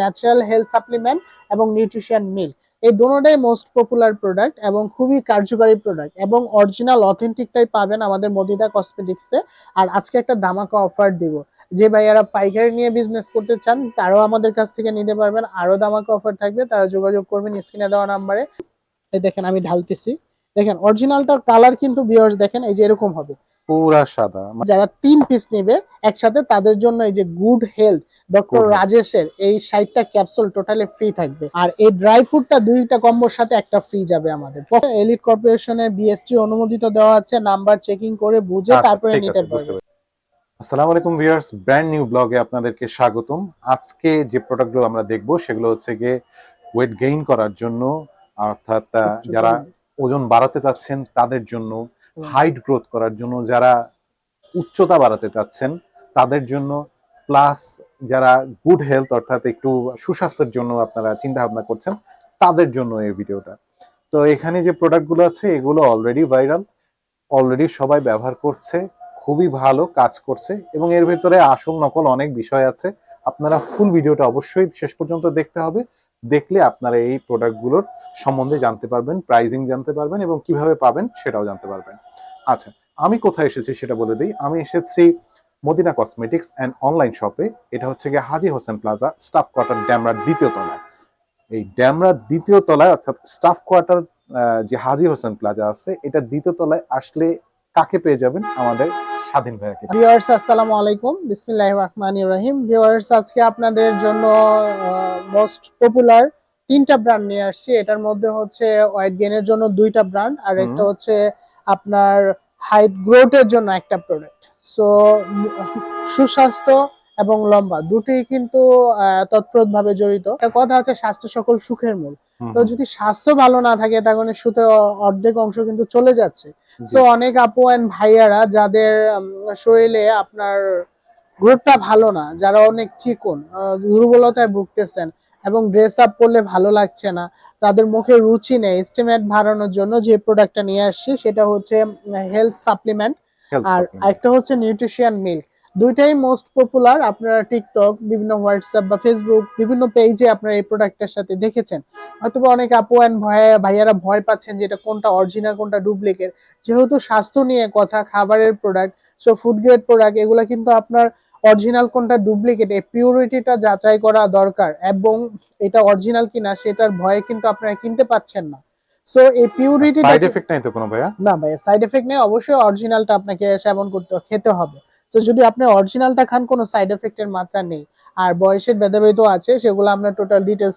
Natural health supplement এবং nutrition milk এই দুটোটাই মোস্ট পপুলার প্রোডাক্ট এবং খুবই কার্যকারী প্রোডাক্ট এবং অরিজিনাল অথেন্টিকটাই পাবেন আমাদের মদিদা কসমেটিক্সে আর আজকে একটা দামাকা অফার দিব। যে ভাইয়ারা পাইকারি নিয়ে বিজনেস করতে চান, তারাও আমাদের কাছ থেকে নিতে পারবেন। আরও দামাকা অফার থাকবে, তারা যোগাযোগ করবেন স্ক্রিনে দেওয়া নাম্বারে এই দেখেন আমি ঢালতেছি। দেখেন অরিজিনালটার কালার কিন্তু বিয়ার্স দেখেন, এই যে এরকম হবে। পুরা সাদা। যারা তিন পিস নেবে একসাথে তাদের জন্য এই যে গুড হেলথ ডক্টর রাজেশের এই ষাটটা ক্যাপসুল টোটালি ফ্রি থাকবে। আর এই ড্রাই ফ্রুটটা দুইটা কম্বোর সাথে একটা ফ্রি যাবে আমাদের। এলিট কর্পোরেশনের বিএসটি অনুমোদিত দেওয়া আছে নাম্বার চেকিং করে বুঝে আচ্ছা, তারপরে নিতে পারবে আসসালামু আলাইকুম ভিউয়ার্স ব্র্যান্ড নিউ ব্লগে আপনাদেরকে স্বাগতম। আজকে যে প্রোডাক্টগুলো আমরা দেখব সেগুলো হচ্ছে গিয়ে ওয়েট গেইন করার জন্য অর্থাৎ যারা ওজন বাড়াতে চাচ্ছেন তাদের জন্য হাইট গ্রোথ করার জন্য যারা উচ্চতা বাড়াতে চাচ্ছেন, তাদের জন্য প্লাস যারা গুড হেলথ অর্থাৎ একটু সুস্বাস্থ্যের জন্য আপনারা চিন্তা ভাবনা করছেন, তাদের জন্য এই ভিডিওটা। তো এখানে যে প্রোডাক্টগুলো আছে, এগুলো অলরেডি ভাইরাল অলরেডি সবাই ব্যবহার করছে, খুবই ভালো কাজ করছে এবং এর ভিতরে আসল নকল অনেক বিষয় আছে। আপনারা ফুল ভিডিওটা অবশ্যই শেষ পর্যন্ত দেখতে হবে। দেখলে আপনারা এই প্রোডাক্টগুলোর সম্বন্ধে জানতে পারবেন প্রাইজিং জানতে পারবেন এবং কীভাবে পাবেন সেটাও জানতে পারবেন। আচ্ছা আমি কোথায় এসেছি সেটা বলে দিই। আমি এসেছি মদিনা কসমেটিক্স অ্যান্ড অনলাইন শপে এটা হচ্ছে গিয়ে Haji Hossain plaza staff quarter ড্যামরার দ্বিতীয় তলায়। এই ড্যামরার দ্বিতীয় তলায় অর্থাৎ স্টাফ কোয়ার্টার যে হাজি হোসেন প্লাজা আছে, এটা দ্বিতীয় তলায় আসলে কাকে পেয়ে যাবেন? আমাদের স্বাধীন ভাইয়াকে ভিউয়ার্স আসসালামু আলাইকুম। বিসমিল্লাহির রহমানির রহিম। ভিউয়ার্স আজকে আপনাদের জন্য মোস্ট পপুলার তিনটা ব্র্যান্ড নিয়ে আসছি। এটার মধ্যে হচ্ছে ওয়াইড গেনের জন্য দুইটা ব্র্যান্ড আর একটা হচ্ছে আপনার হাইট গ্রোথের জন্য একটা প্রোডাক্ট সো সুস্বাস্থ্য এবং লম্বা। দুটোই কিন্তু তৎপ্রত ভাবে জড়িত। একটা কথা আছে স্বাস্থ্য সকল সুখের মূল। তো যদি স্বাস্থ্য ভালো না থাকে তখন সুতে অর্ধেক অংশ কিন্তু চলে যাচ্ছে। তো অনেক আপু অ্যান্ড ভাইয়ারা যাদের শরীরে আপনার গ্রোথটা ভালো না যারা অনেক চিকন দুর্বলতায় ভুগতেছেন এবং ড্রেস আপ করলে ভালো লাগছে না তাদের মুখে রুচি নেই এস্টিমেট বাড়ানোর জন্য যে প্রোডাক্টটা নিয়ে আসছি সেটা হচ্ছে হেলথ সাপ্লিমেন্ট আর একটা হচ্ছে নিউট্রিশন মিল্ক দুইটাই মোস্ট পপুলার আপনারা টিকটক বিভিন্ন হোয়াটসঅ্যাপ বা ফেসবুক বিভিন্ন পেজে আপনারা এই প্রোডাক্টের সাথে দেখেছেন। অথবা অনেক আপু অ্যান্ড ভাইয়ারা ভয় পাচ্ছেন যে এটা কোনটা অরিজিনাল কোনটা ডুপ্লিকেট যেহেতু স্বাস্থ্য নিয়ে কথা খাবারের product so food grade product এগুলো কিন্তু আপনার অরিজিনাল কোনটা ডুপ্লিকেট এই পিউরিটিটা যাচাই করা দরকার। এবং এটা অরিজিনাল কিনা সেটার ভয়ে কিন্তু আপনারা কিনতে পাচ্ছেন না। সো এই পিউরিটি সাইড এফেক্ট নাই তো কোনো ভাইয়া? না ভাইয়া সাইড এফেক্ট নেই অবশ্যই অরিজিনালটা আপনাকে সেবন করতে খেতে হবে। তো যদি আপনি অরিজিনালটা খান, কোনো সাইড এফেক্টের মাত্রা নেই। আর বয়সের ভেদাভেদ আছে, সেগুলো আমরা টোটাল ডিটেলস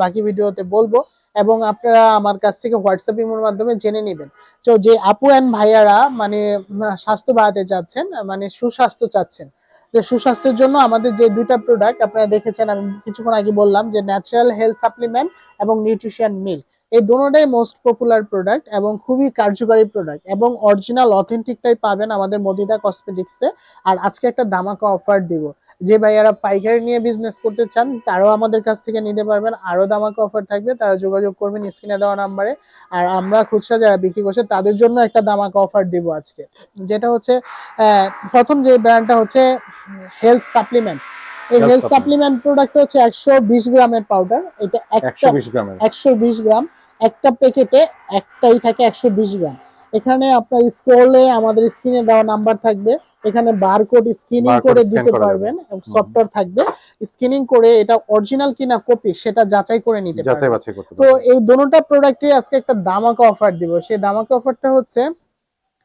বাকি ভিডিওতে বলব। এবং আপনারা আমার কাছ থেকে হোয়াটসঅ্যাপ ইমোর মাধ্যমে জেনে নেবেন। তো যে আপু অ্যান্ড ভাইয়ারা মানে স্বাস্থ্য বাড়াতে চাচ্ছেন মানে সুস্বাস্থ্য চাচ্ছেন। যে সুস্বাস্থ্যের জন্য আমাদের যে দুইটা প্রোডাক্ট আপনারা দেখেছেন, আমি কিছুক্ষণ আগে বললাম যে ন্যাচারাল হেলথ সাপ্লিমেন্ট এবং নিউট্রিশন মিল্ক এই দুটোটাই মোস্ট পপুলার প্রোডাক্ট এবং খুবই কার্যকারী প্রোডাক্ট এবং অরিজিনাল অথেন্টিকটাই পাবেন আমাদের মদিদা কসমেটিক্সে আর আজকে একটা দামাকা অফার দিব। যে ভাইয়ারা পাইকারি নিয়ে বিজনেস করতে চান তারাও আমাদের কাছ থেকে নিতে পারবেন। আরও দামাকা অফার থাকবে তারা যোগাযোগ করবেন স্ক্রিনে দেওয়া নাম্বারে। আর আমরা খুচরা যারা বিক্রি করছে তাদের জন্য একটা দামাকা অফার দিব আজকে। যেটা হচ্ছে প্রথম যে ব্র্যান্ডটা হচ্ছে হেলথ সাপ্লিমেন্ট এই হেলথ সাপ্লিমেন্ট প্রোডাক্ট হচ্ছে একশো বিশ গ্রামের পাউডার এটা একশো গ্রাম। একটা প্যাকেটে একটাই থাকে একশো বিশ গ্রাম। এখানে আপনার স্ক্রলে আমাদের স্ক্রিনে দেওয়া নাম্বার থাকবে। এখানে বারকোড স্ক্যানিং Barcode করে দিতে পারবেন সফটওয়্যার থাকবে। স্ক্যানিং করে এটা অরিজিনাল কিনা কপি সেটা যাচাই করে নিতে পারবেন। তো এই দোনোটা প্রোডাক্টে আজকে একটা দামাকা অফার দিব। সেই দামাকা অফারটা হচ্ছে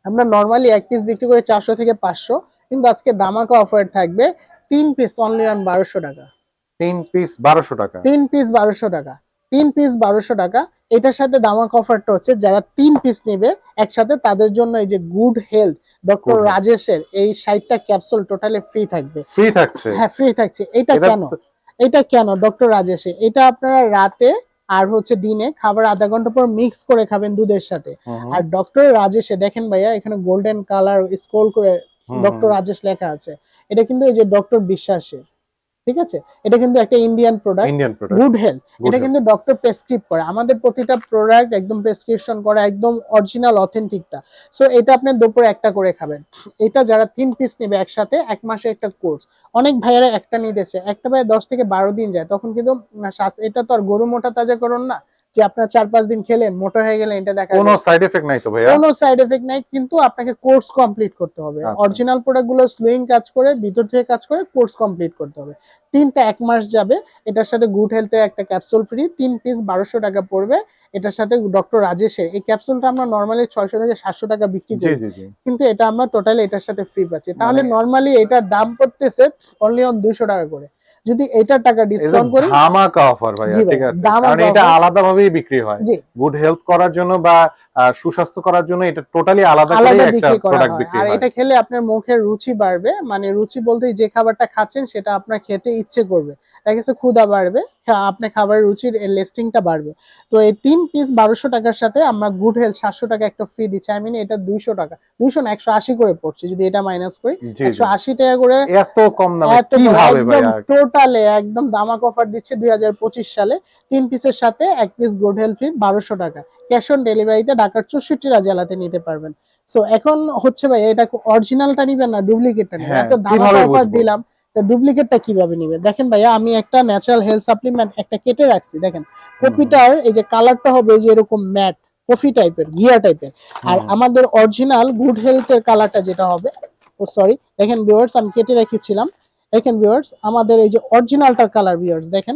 আমরা নর্মালি এক পিস বিক্রি করে চারশো থেকে পাঁচশো কিন্তু আজকে দামাকা অফার থাকবে তিন পিস অনলি অন বারোশো টাকা। তিন পিস বারোশো টাকা। তিন পিস বারোশো টাকা। তিন পিস বারোশো টাকা। এটার সাথে দামাক অফারটা হচ্ছে যারা তিন পিস নেবে একসাথে তাদের জন্য এই যে গুড হেলথ ডক্টর রাজেশের এই ষাটটা ক্যাপসুল টোটালি ফ্রি থাকবে। ফ্রি থাকছে? হ্যাঁ ফ্রি থাকছে। এটা কেন? এটা কেন? ডক্টর রাজেশে এটা আপনারা রাতে আর হচ্ছে দিনে খাবার আধা ঘণ্টা পর মিক্স করে খাবেন দুধের সাথে। আর ডক্টর রাজেশে দেখেন ভাইয়া এখানে গোল্ডেন কালার স্ক্রল করে ডক্টর রাজেশ লেখা আছে। এটা কিন্তু এই যে ডক্টর বিশ্বাসের। ঠিক আছে? এটা কিন্তু একটা Indian product Indian product good health এটা কিন্তু ডক্টর প্রেসক্রিপ করে। আমাদের প্রতিটা প্রোডাক্ট একদম প্রেসক্রিপশন করে একদম অরিজিনাল অথেন্টিকটা সো এটা আপনি দুপুরে একটা করে খাবেন। এটা যারা তিন পিস নেবে একসাথে এক মাসে একটা কোর্স অনেক ভাইয়েরা একটা নিতেছে একটা ভাই দশ থেকে বারো দিন যায়। তখন কিন্তু এটা তো আর গরু মোটা তাজা করুন না। যে আপনার চার পাঁচ দিন খেলেন মোটা হয়ে গেলেন এটা দেখা কোনো সাইড এফেক্ট নাই তো ভাইয়া? কোনো সাইড এফেক্ট নাই কিন্তু আপনাকে কোর্স কমপ্লিট করতে হবে। অরিজিনাল প্রোডাক্টগুলো স্লোয়িং কাজ করে ভিতর থেকে কাজ করে কোর্স কমপ্লিট করতে হবে। তিনটা এক মাস যাবে এটার সাথে গুড হেলথের একটা ক্যাপসুল ফ্রি তিন পিস বারোশো টাকা পড়বে এটার সাথে ডক্টর রাজেশের এই ক্যাপসুলটা আমরা নর্মালি ছয়শো থেকে সাতশো টাকা বিক্রি করি। কিন্তু এটা আমরা টোটালি এটার সাথে ফ্রি পাচ্ছি। তাহলে মানে- নর্মালি এটার দাম পড়তেছে অনলি অন দুইশো টাকা করে। যদি এটার টাকা এটা ডিসকাউন্ট করি ধামাকা অফার ভাই, ঠিক আছে। কারণ এটা offer। আলাদা ভাবেই বিক্রি হয়। গুড হেলথ করার জন্য বা সুস্বাস্থ্য করার জন্য এটা টোটালি আলাদা করে একটা বিক্রি প্রোডাক্ট হয়। বিক্রি আর এটা খেলে আপনার মুখের রুচি বাড়বে। মানে রুচি বলতে যে খাবারটা খাচ্ছেন সেটা আপনার খেতে ইচ্ছে করবে। দেখা গেছে ক্ষুধা বাড়বে আপনার খাবারের রুচির লিস্টিংটা বাড়বে। তো এই তিন পিস বারোশো টাকার সাথে আমরা গুড হেলথ সাতশো টাকা একটা ফ্রি দিচ্ছি। আই মিন এটা দুইশো টাকা। দুইশো না একশো আশি করে পড়ছে যদি এটা মাইনাস করি একশো আশি টাকা করে এত কম টোটালে একদম দামাক অফার দিচ্ছে দুই হাজার পঁচিশ সালে। তিন পিসের সাথে এক পিস গুড হেলথ ফ্রি বারোশো টাকা। ক্যাশ অন ডেলিভারিতে ঢাকার চৌষট্টিটা জেলাতে নিতে পারবেন। সো এখন হচ্ছে ভাই এটা অরিজিনালটা নিবেন না ডুপ্লিকেটটা নিবেন। হ্যাঁ, এত অফার দিলাম। ডুপ্লিকেটটা কীভাবে নিবে? দেখেন ভাইয়া আমি একটা ন্যাচারাল হেলথ সাপ্লিমেন্ট একটা কেটে রাখছি দেখেন। কপিটার এই যে কালারটা হবে যে এরকম ম্যাট কফি টাইপের ঘিয়া টাইপের আর আমাদের অরিজিনাল গুড হেলথের কালারটা যেটা হবে ও সরি দেখেন ভিউয়ার্স আমি কেটে রেখেছিলাম। দেখেন ভিউয়ার্স আমাদের এই যে অরিজিনালটার কালার ভিউয়ার্স দেখেন।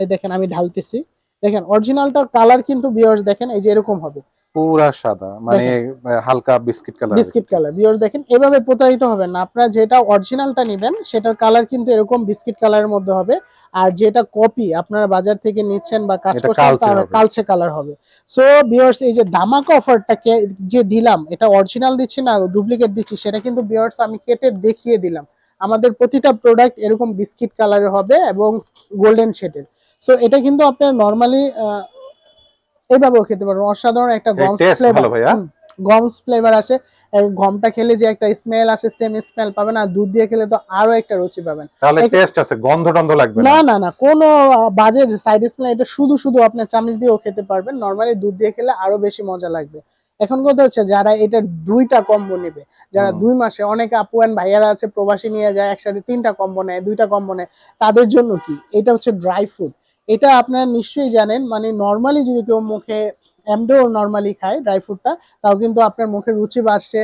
এই দেখেন আমি ঢালতেছি। দেখেন অরিজিনালটার কালার কিন্তু ভিউয়ার্স দেখেন এই যে এরকম হবে। পুরা সাদা মানে হালকা biscuit colour. Biscuit colour. Viewers দেখেন এভাবে প্রতারিত হবেন না। আপনারা যেটা অরিজিনালটা নেবেন সেটার কালার কিন্তু এরকম বিস্কিট কালারের মধ্যে হবে। আর যেটা কপি আপনারা বাজার থেকে নিচ্ছেন বা কাজ করছেন কালচে তার কালচে কালার হবে। সো ভিউয়ার্স এই যে ধামাকা অফারটা যে দিলাম এটা অরিজিনাল দিচ্ছি না ডুপ্লিকেট দিচ্ছি সেটা কিন্তু ভিউয়ার্স আমি কেটে দেখিয়ে দিলাম। আমাদের প্রতিটা প্রোডাক্ট এরকম বিস্কিট কালারের হবে এবং গোল্ডেন শেডের সো এটা কিন্তু আপনার নর্মালি এইভাবেও খেতে পারবেন অসাধারণ একটা গমস ফ্লেভার গমস ফ্লেভার আসে। গমটা খেলে যে একটা স্মেল আসে সেম স্মেল পাবেন। আর দুধ দিয়ে খেলে তো আরও একটা রুচি পাবেন। তাহলে টেস্ট আছে গন্ধ টন্ধ লাগবে না? না না কোনো বাজে সাইড স্মেল এটা শুধু শুধু আপনি চামচ দিয়েও খেতে পারবেন। নরমালি দুধ দিয়ে খেলে আরও বেশি মজা লাগবে। এখন কথা হচ্ছে যারা এটা দুইটা কম্বো নেবে যারা দুই মাসে অনেক আপু অ্যান্ড ভাইয়ারা আছে প্রবাসী নিয়ে যায় একসাথে তিনটা কম্বো নেয় দুইটা কম্বো নেয় তাদের জন্য কি? এটা হচ্ছে ড্রাই ফ্রুট এটা আপনারা নিশ্চয়ই জানেন মানে নর্মালি যদি কেউ মুখে এমডো নর্মালি খায় ড্রাই ফ্রুটটা তাও কিন্তু আপনার মুখে রুচি বাড়ছে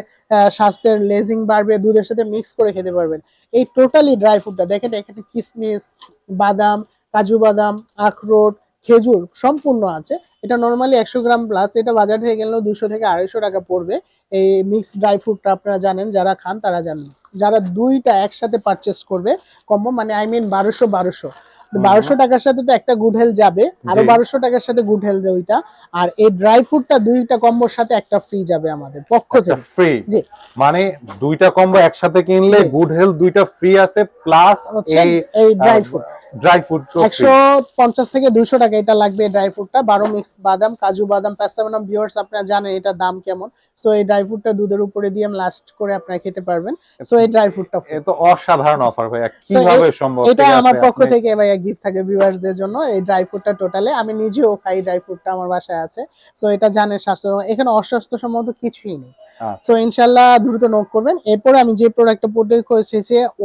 স্বাস্থ্যের লেজিং বাড়বে, দুধের সাথে মিক্স করে খেতে পারবেন। এই টোটালি ড্রাই ফ্রুটটা দেখেন এখানে কিশমিশ বাদাম, কাজু বাদাম, আখরোট, খেজুর সম্পূর্ণ আছে। এটা নর্মালি একশো গ্রাম প্লাস এটা বাজার থেকে গেলেও দুশো থেকে আড়াইশো টাকা পড়বে। এই মিক্স ড্রাই ফ্রুটটা আপনারা জানেন, যারা খান তারা জানেন। যারা দুইটা একসাথে পারচেস করবে কম্বো মানে আই মিন বারোশো বারোশো। বারোশো টাকার সাথে তো একটা গুড হেলথ যাবে। আরও বারোশো টাকার সাথে গুড হেলথ ওইটা। আর এই ড্রাই ফ্রুটটা দুইটা কম্বোর সাথে একটা ফ্রি যাবে আমাদের পক্ষ থেকে। ফ্রি মানে দুইটা কম্বো একসাথে কিনলে গুড হেলথ দুইটা ফ্রি আছে প্লাস এই ড্রাই ফ্রুট ড্রাই ফ্রুট একশো পঞ্চাশ থেকে দুইশো টাকা এটা লাগবে ড্রাই ফ্রুটটা বারো মিক্স বাদাম কাজু বাদাম পেস্তা বাদাম ভিউয়ার্স আপনারা জানেন এটা দাম কেমন। সো এই ড্রাই ফ্রুটটা দুধের উপরে দিয়ে লাস্ট করে আপনারা খেতে পারবেন। সো এই ড্রাই ফ্রুটটা এ তো অসাধারণ অফার ভাইয়া। কীভাবে সম্ভব এটা আমার পক্ষ থেকে ভাইয়া গিফট থাকে ভিউয়ার্সদের জন্য এই ড্রাই ফ্রুটটা টোটালে আমি নিজেও খাই ড্রাই ফ্রুটটা আমার বাসায় আছে। সো এটা জানে স্বাস্থ্য এখানে অস্বাস্থ্য সম্মত কিছুই নেই। আচ্ছা। সো ইনশাল্লাহ দ্রুত নোট করবেন। এরপর আমি যে প্রোডাক্টটা প্রোডাক্ট করেছি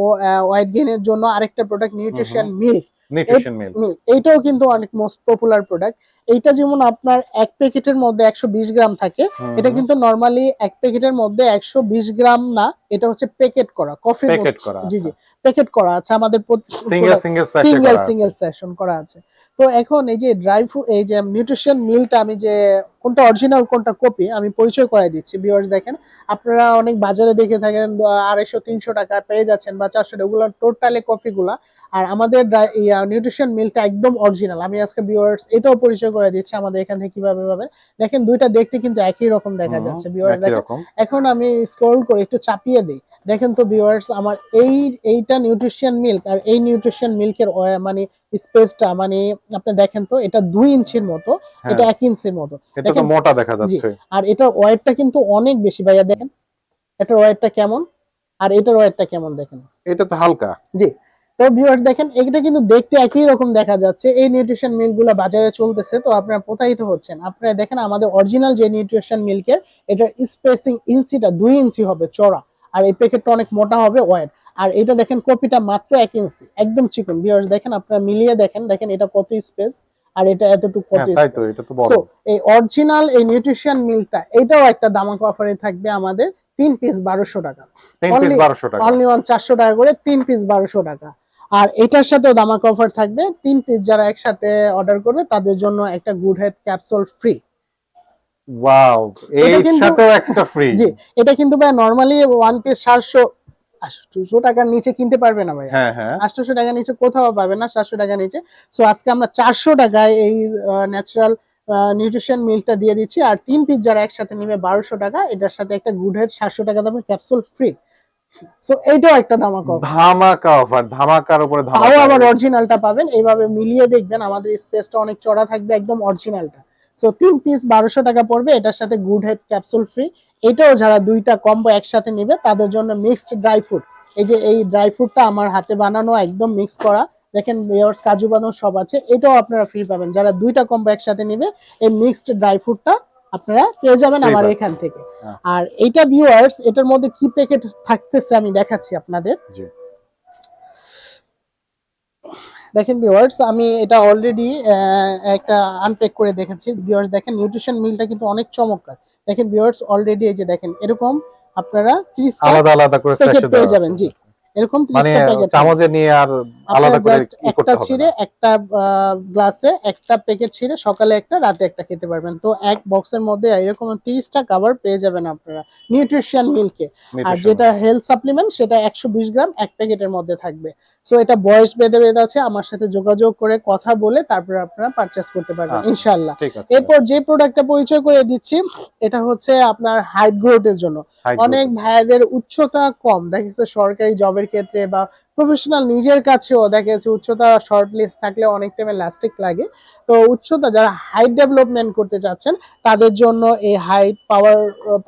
ও ওয়াইট গেনের জন্য আরেকটা প্রোডাক্ট নিউট্রিশন মিল্ক নিউট্রিশন মিল মিল্ক এইটাও কিন্তু অনেক মোস্ট পপুলার প্রোডাক্ট এইটা যেমন আপনার এক প্যাকেটের মধ্যে একশো বিশ গ্রাম থাকে এটা কিন্তু নর্মালি এক প্যাকেটের মধ্যে একশো বিশ গ্রাম না এটা হচ্ছে প্যাকেট করা কফি প্যাকেট করা জি জি প্যাকেট করা আছে আমাদের single single single single session করা আছে। তো এখন এই যে ড্রাই ফ্রুট এই যে নিউট্রিশন মিলটা আমি যে কোনটা অরিজিনাল কোনটা কপি আমি পরিচয় করাই দিচ্ছি ভিউয়ার্স দেখেন। আপনারা অনেক বাজারে দেখে থাকেন আড়াইশো তিনশো টাকা পেয়ে যাচ্ছেন বা চারশো টাকা ওগুলো টোটালি কপিগুলা আর আমাদের নিউট্রিশন মিলটা একদম অরিজিনাল আমি আজকে ভিউয়ার্স এটাও পরিচয় করে দিচ্ছি আমাদের এখান থেকে কীভাবে পাবেন। দেখেন দুইটা দেখতে কিন্তু একই রকম দেখা যাচ্ছে ভিউয়ার্স দেখেন। এখন আমি স্ক্রল করে একটু চাপিয়ে দিই। দেখেন তো ভিউয়ার্স আমার এই এইটা নিউট্রিশন মিল্ক আর এই নিউট্রিশন মিল্কের মানে স্পেসটা মানে আপনি দেখেন তো এটা দুই ইঞ্চির মতো হ্যাঁ, এটা এক ইঞ্চির মতো। এটা মোটা দেখা যাচ্ছে। আর এটার ওয়েটটা কিন্তু অনেক বেশি ভাইয়া দেখেন। এটার ওয়েটটা কেমন? আর এটার ওয়েটটা কেমন দেখেন? এটা তো হালকা। জি তো ভিউয়ার্স দেখেন এটা কিন্তু দেখতে একই রকম দেখা যাচ্ছে। এই নিউট্রিশন মিলগুলো বাজারে চলতেছে তো আপনারা প্রতারিত হচ্ছেন। আপনারা দেখেন আমাদের অরিজিনাল যে নিউট্রিশন মিল্কের এটার স্পেসিং ইঞ্চিটা দুই ইঞ্চি হবে চড়া আর এই প্যাকেটটা অনেক মোটা হবে ওয়েট আর এটা দেখেন কপিটা মাত্র এক ইঞ্চি একদম চিকন। ভিউয়ার্স দেখেন আপনারা মিলিয়ে দেখেন দেখেন এটা কত স্পেস আর এটা এতটুকু কত হ্যাঁ সো এই অরিজিনাল এই নিউট্রিশন মিলটা এটাও একটা দামাক অফারে থাকবে আমাদের তিন পিস বারোশো টাকা। তিন পিস বারোশো টাকা। অনলি ওয়ান চারশো টাকা করে তিন পিস বারোশো টাকা। আর এটার সাথেও দামাক অফার থাকবে তিন পিস যারা একসাথে অর্ডার করবে তাদের জন্য একটা good health capsule free wow এর সাথেও একটা ফ্রি জি এটা কিন্তু ভাই নর্মালি ওয়ান পিস সাতশো আটশো টাকার নিচে কিনতে পারবে না ভাই। হ্যাঁ হ্যাঁ। আটশোশো টাকার নিচে কোথাও পাবে না সাতশো টাকার নিচে। সো আজকে আমরা চারশো টাকায় এই ন্যাচারাল নিউট্রিশন মিল্কটা দিয়ে দিচ্ছি। আর তিন পিস যারা একসাথে নিবে বারোশো টাকা এটার সাথে একটা গুড হেলথ সাতশো টাকা দামের ক্যাপসুল ফ্রি সো এইটাও একটা ধামাকা ধামাকা অফার ধামাকার উপরে ধামাকা আবার অরিজিনালটা পাবেন। এইভাবে মিলিয়ে দেখবেন আমাদের স্পেসটা অনেক চড়া থাকবে একদম অরিজিনালটা সো তিন পিস বারোশো টাকা পড়বে এটার সাথে গুড হেড ক্যাপসুল ফ্রি এটাও যারা দুইটা কম্বো একসাথে নিবে তাদের জন্য মিক্সড ড্রাই ফ্রুট এই যে এই ড্রাই ফ্রুটটা আমার হাতে বানানো একদম মিক্স করা। দেখেন বেয়ার্স কাজু বাদাম সব আছে। এটাও আপনারা ফ্রি পাবেন। যারা দুইটা কম্বো একসাথে নিবে এই মিক্সড ড্রাই ফ্রুটটা আপনারা পেয়ে যাবেন আমার এখান থেকে। আচ্ছা। আর এইটা ভিউয়ার্স এটার মধ্যে কি প্যাকেট থাকতেছে আমি দেখাচ্ছি আপনাদের। দেখেন ভিউয়ার্স আমি এটা অলরেডি একটা আনপ্যাক করে দেখেছি। ভিউয়ার্স দেখেন নিউট্রিশন মিলটা কিন্তু অনেক চমৎকার। দেখেন ভিউয়ার্স অলরেডি এই যে দেখেন এরকম আপনারা 30 আলাদা আলাদা করে sachet পেয়ে যাবেন, জি। এরকম 30 মানে টা প্যাকেট চামচে নিয়ে আর আলাদা করে করতে একটা ছিঁড়ে একটা গ্লাসে একটা প্যাকেট ছিঁড়ে সকালে একটা রাতে একটা খেতে পারবেন। তো এক বক্সের মধ্যে এরকম 30 টা কভার পেয়ে যাবেন আপনারা নিউট্রিশন মিল্কে আর যেটা হেলথ সাপ্লিমেন্ট সেটা একশো বিশ গ্রাম এক প্যাকেটের মধ্যে থাকবে। সো এটা বয়স ভেদে ভেদ আছে আমার সাথে যোগাযোগ করে কথা বলে তারপরে আপনারা পারচেস করতে পারবেন ইনশাআল্লাহ ইনশাল্লাহ। এরপর যে প্রোডাক্টটা পরিচয় করে দিচ্ছি এটা হচ্ছে আপনার হাইট গ্রোথের জন্য। অনেক ভাইদের ভাইয়াদের উচ্চতা কম দেখা যাচ্ছে সরকারি জবের ক্ষেত্রে বা প্রফেশনাল নিজের কাছেও দেখা যাচ্ছে উচ্চতা শর্ট লিস্ট থাকলে অনেক টাইমে লাস্টিক লাগে। তো উচ্চতা যারা হাইট ডেভেলপমেন্ট করতে চাচ্ছেন, তাদের জন্য এই হাইট পাওয়ার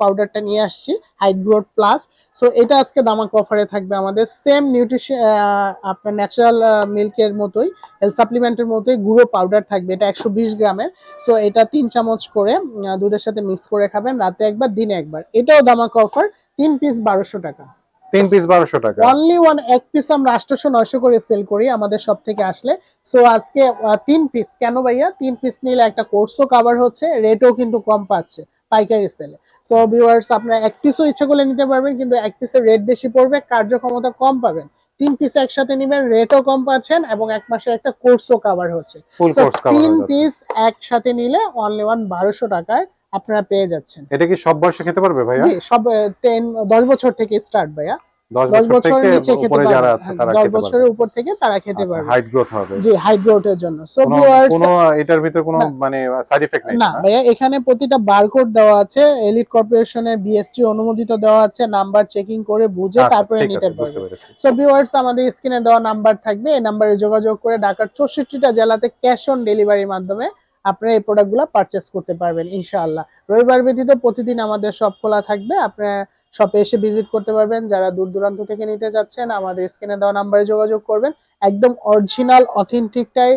পাউডারটা নিয়ে আসছি হাইট গ্রোথ প্লাস সো এটা আজকে দামাক অফারে থাকবে আমাদের সেম নিউট্রিশন আপনার ন্যাচারাল মিল্কের মতোই হেলথ সাপ্লিমেন্টের মতোই গুঁড়ো পাউডার থাকবে। এটা একশো বিশ গ্রামের। সো এটা তিন চামচ করে দুধের সাথে মিক্স করে খাবেন, রাতে একবার, দিনে একবার। এটাও দামাক অফার তিন পিস বারোশো টাকা। তিন পিস বারোশো টাকা। অনলি ওয়ান এক পিস আমরা আটশোশো নয়শো করে সেল করি আমাদের সব থেকে আসলে। সো আজকে তিন পিস কেন ভাইয়া? তিন পিস নিলে একটা কোর্সও কভার হচ্ছে রেটও কিন্তু কম পাচ্ছে পাইকারি সেলে সো ভিউয়ার্স আপনারা এক পিসও ইচ্ছা করলে নিতে পারবেন কিন্তু এক পিসের রেট বেশি পড়বে কার্যক্ষমতা কম পাবেন। তিন পিস একসাথে নিবেন রেটও কম পাচ্ছেন এবং এক মাসে একটা কোর্সও কভার হচ্ছে। তিন পিস একসাথে নিলে অনলি ওয়ান বারোশো টাকায় আপনারা পেয়ে যাচ্ছেন। এটা কি সব বয়সে খেতে পারবে ভাইয়া? জি সব টেন দশ বছর থেকে স্টার্ট ভাইয়া। দশ দশ বছর বছরের থেকে নিচে খেতে উপরে যারা আছে তারা খেতে বছরের উপর থেকে তারা খেতে পারবে। হাইট গ্রোথ হবে। জি হাইড্রোটের জন্য। সো ভিউয়ার্স কোনো এটার ভিতরে কোনো। মানে সাইড এফেক্ট নেই? না? ভাইয়া এখানে প্রতিটা বারকোড দেওয়া আছে। এলিট কর্পোরেশনের বিএসটি অনুমোদিত দেওয়া আছে। নাম্বার চেকিং করে বুঝে আচ্ছা, তারপরে নিতে পারবে। সো ভিউয়ার্স আমাদের স্ক্রিনে দেওয়া নাম্বার থাকবে। এই নাম্বারে যোগাযোগ করে ঢাকার চৌষট্টিটা জেলাতে ক্যাশ অন ডেলিভারির মাধ্যমে আপনারা এই প্রোডাক্টগুলো পারচেস করতে পারবেন, ইনশাআল্লাহ। রবিবার ব্যতীত প্রতিদিন আমাদের শপ খোলা থাকবে। আপনারা শপে এসে ভিজিট করতে পারবেন। যারা দূর দূরান্ত থেকে নিতে যাচ্ছেন, আমাদের স্ক্রিনে দেওয়া নাম্বারে যোগাযোগ করবেন। একদম অরিজিনাল অথেন্টিকটাই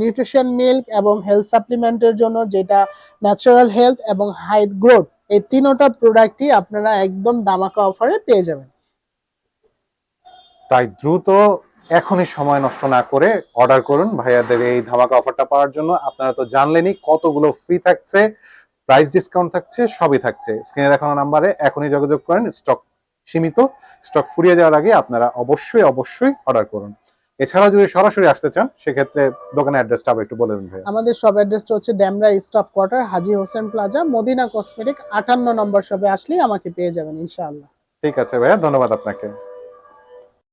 নিউট্রিশন মিল্ক এবং হেলথ সাপ্লিমেন্টের জন্য যেটা ন্যাচারাল হেলথ এবং হাইট গ্রোথ এই তিনোটা প্রোডাক্টই আপনারা একদম দামাকা অফারে পেয়ে যাবেন। তাই দ্রুত এখনই সময় নষ্ট না করে অর্ডার করুন। ভাইয়াদের এই ধামাকা অফারটা পাওয়ার জন্য আপনারা তো জানলেনই কতগুলো ফ্রি থাকছে প্রাইস ডিসকাউন্ট থাকছে সবই থাকছে। স্ক্রিনে দেখানো নাম্বারে এখনই যোগাযোগ করেন। স্টক সীমিত স্টক ফুরিয়ে যাওয়ার আগে আপনারা অবশ্যই অবশ্যই অর্ডার করুন। এছাড়াও যদি সরাসরি আসতে চান সেক্ষেত্রে দোকানের অ্যাড্রেসটা আবার একটু বলে দিন ভাই আমাদের সব অ্যাড্রেসটা হচ্ছে Demra staff quarter Haji Hossain plaza Madina cosmetic আটান্ন নম্বর শপে আসলেই আমাকে পেয়ে যাবেন ইনশাআল্লাহ। ঠিক আছে ভাইয়া ধন্যবাদ আপনাকে।